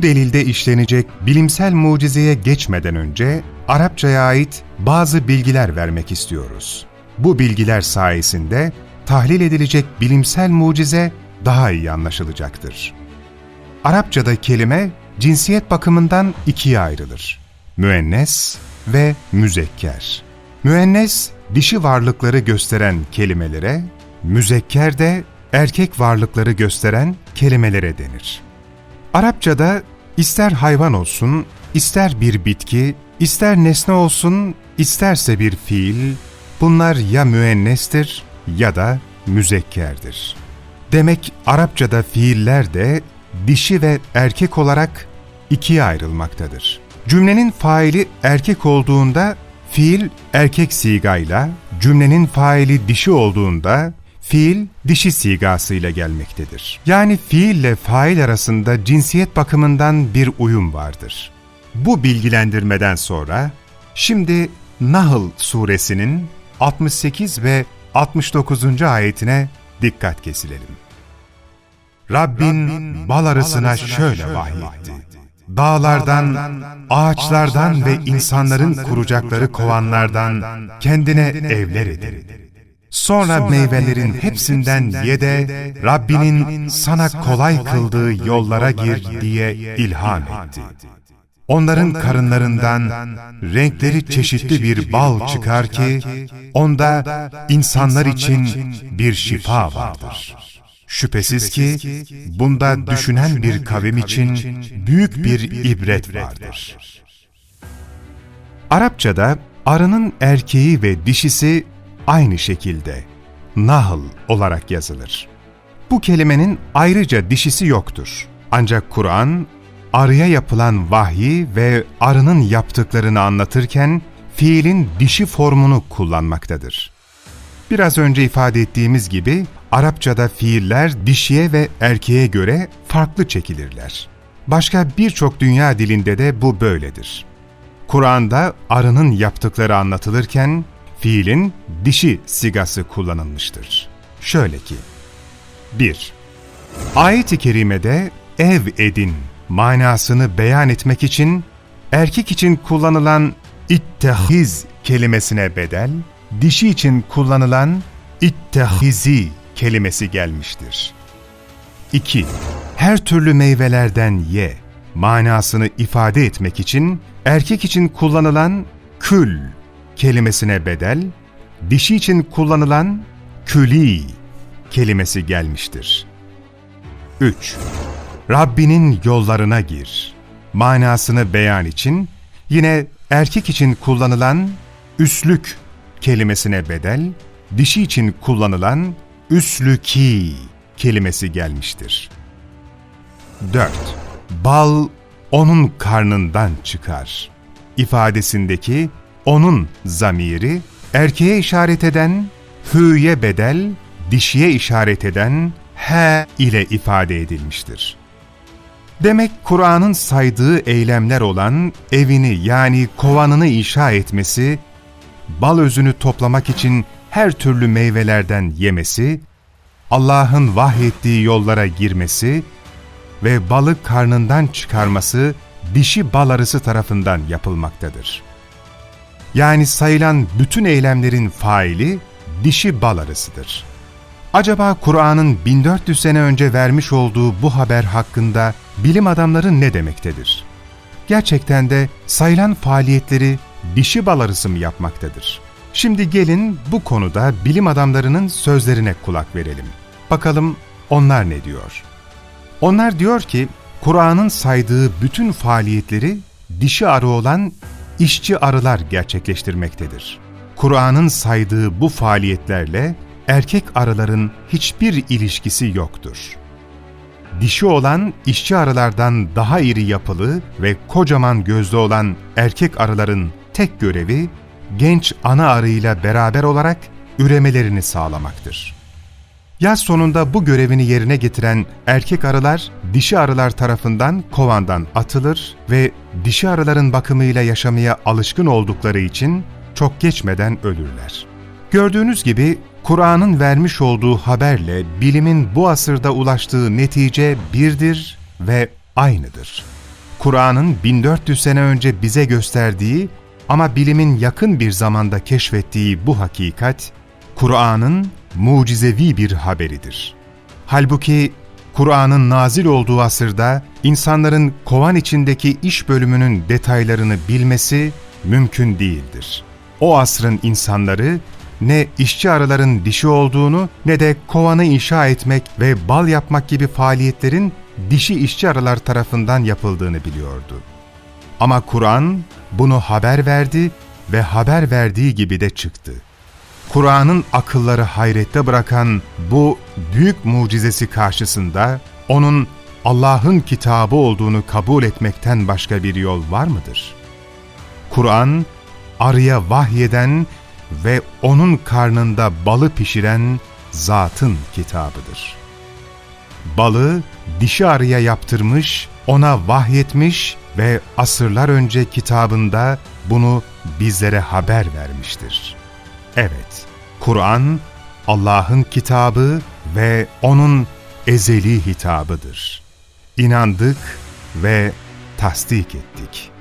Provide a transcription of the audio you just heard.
Bu delilde işlenecek bilimsel mucizeye geçmeden önce Arapçaya ait bazı bilgiler vermek istiyoruz. Bu bilgiler sayesinde tahlil edilecek bilimsel mucize daha iyi anlaşılacaktır. Arapçada kelime cinsiyet bakımından ikiye ayrılır. Müennes ve müzekker. Müennes, dişi varlıkları gösteren kelimelere, müzekker de erkek varlıkları gösteren kelimelere denir. Arapçada ister hayvan olsun, ister bir bitki, ister nesne olsun, isterse bir fiil, bunlar ya müennestir ya da müzekkerdir. Demek Arapçada fiiller de dişi ve erkek olarak ikiye ayrılmaktadır. Cümlenin faili erkek olduğunda fiil erkek sigayla, cümlenin faili dişi olduğunda fiil dişi sigasıyla gelmektedir. Yani fiille fail arasında cinsiyet bakımından bir uyum vardır. Bu bilgilendirmeden sonra şimdi Nahl suresinin 68 ve 69. ayetine dikkat kesilelim. Rabbin bal arısına şöyle vahyetti. Dağlardan, ağaçlardan ve insanların kuracakları kovanlardan kendine evler edin. Sonra meyvelerin hepsinden ye de Rabbinin sana kolay kıldığı yollara gir diye ilham etti. Onların karınlarından renkleri çeşitli bir bal çıkar ki, onda insanlar için bir şifa vardır. Şüphesiz ki bunda düşünen bir kavim için büyük bir ibret vardır. Arapçada arının erkeği ve dişisi aynı şekilde nahl olarak yazılır. Bu kelimenin ayrıca dişisi yoktur. Ancak Kur'an arıya yapılan vahyi ve arının yaptıklarını anlatırken fiilin dişi formunu kullanmaktadır. Biraz önce ifade ettiğimiz gibi Arapçada fiiller dişiye ve erkeğe göre farklı çekilirler. Başka birçok dünya dilinde de bu böyledir. Kur'an'da arının yaptıkları anlatılırken fiilin dişi sigası kullanılmıştır. Şöyle ki 1. Ayet-i kerimede ev edin manasını beyan etmek için erkek için kullanılan ittehiz kelimesine bedel, dişi için kullanılan ittehizi kelimesi gelmiştir. 2. Her türlü meyvelerden ye manasını ifade etmek için erkek için kullanılan kül kelimesine bedel, dişi için kullanılan küli kelimesi gelmiştir. 3. Rabbinin yollarına gir manasını beyan için yine erkek için kullanılan üslük kelimesine bedel, dişi için kullanılan üslüki kelimesi gelmiştir. 4. Bal onun karnından çıkar ifadesindeki onun zamiri erkeğe işaret eden hü'ye bedel, dişiye işaret eden he ile ifade edilmiştir. Demek Kur'an'ın saydığı eylemler olan evini yani kovanını inşa etmesi, bal özünü toplamak için her türlü meyvelerden yemesi, Allah'ın vahyettiği yollara girmesi ve balı karnından çıkarması dişi bal arısı tarafından yapılmaktadır. Yani sayılan bütün eylemlerin faili dişi bal arısıdır. Acaba Kur'an'ın 1400 sene önce vermiş olduğu bu haber hakkında bilim adamları ne demektedir? Gerçekten de sayılan faaliyetleri dişi bal arısı mı yapmaktadır? Şimdi gelin bu konuda bilim adamlarının sözlerine kulak verelim. Bakalım onlar ne diyor? Onlar diyor ki, Kur'an'ın saydığı bütün faaliyetleri dişi arı olan işçi arılar gerçekleştirmektedir. Kur'an'ın saydığı bu faaliyetlerle erkek arıların hiçbir ilişkisi yoktur. Dişi olan işçi arılardan daha iri yapılı ve kocaman gözlü olan erkek arıların tek görevi genç ana arıyla beraber olarak üremelerini sağlamaktır. Yaz sonunda bu görevini yerine getiren erkek arılar, dişi arılar tarafından kovandan atılır ve dişi arıların bakımıyla yaşamaya alışkın oldukları için çok geçmeden ölürler. Gördüğünüz gibi Kur'an'ın vermiş olduğu haberle bilimin bu asırda ulaştığı netice birdir ve aynıdır. Kur'an'ın 1400 sene önce bize gösterdiği ama bilimin yakın bir zamanda keşfettiği bu hakikat, Kur'an'ın mucizevi bir haberidir. Halbuki Kur'an'ın nazil olduğu asırda insanların kovan içindeki iş bölümünün detaylarını bilmesi mümkün değildir. O asrın insanları ne işçi arıların dişi olduğunu ne de kovanı inşa etmek ve bal yapmak gibi faaliyetlerin dişi işçi arılar tarafından yapıldığını biliyordu. Ama Kur'an bunu haber verdi ve haber verdiği gibi de çıktı. Kur'an'ın akılları hayrette bırakan bu büyük mucizesi karşısında onun Allah'ın kitabı olduğunu kabul etmekten başka bir yol var mıdır? Kur'an, arıya vahyeden ve onun karnında balı pişiren zatın kitabıdır. Balı dişi arıya yaptırmış, ona vahyetmiş ve asırlar önce kitabında bunu bizlere haber vermiştir. Evet, Kur'an Allah'ın kitabı ve O'nun ezeli hitabıdır. İnandık ve tasdik ettik.''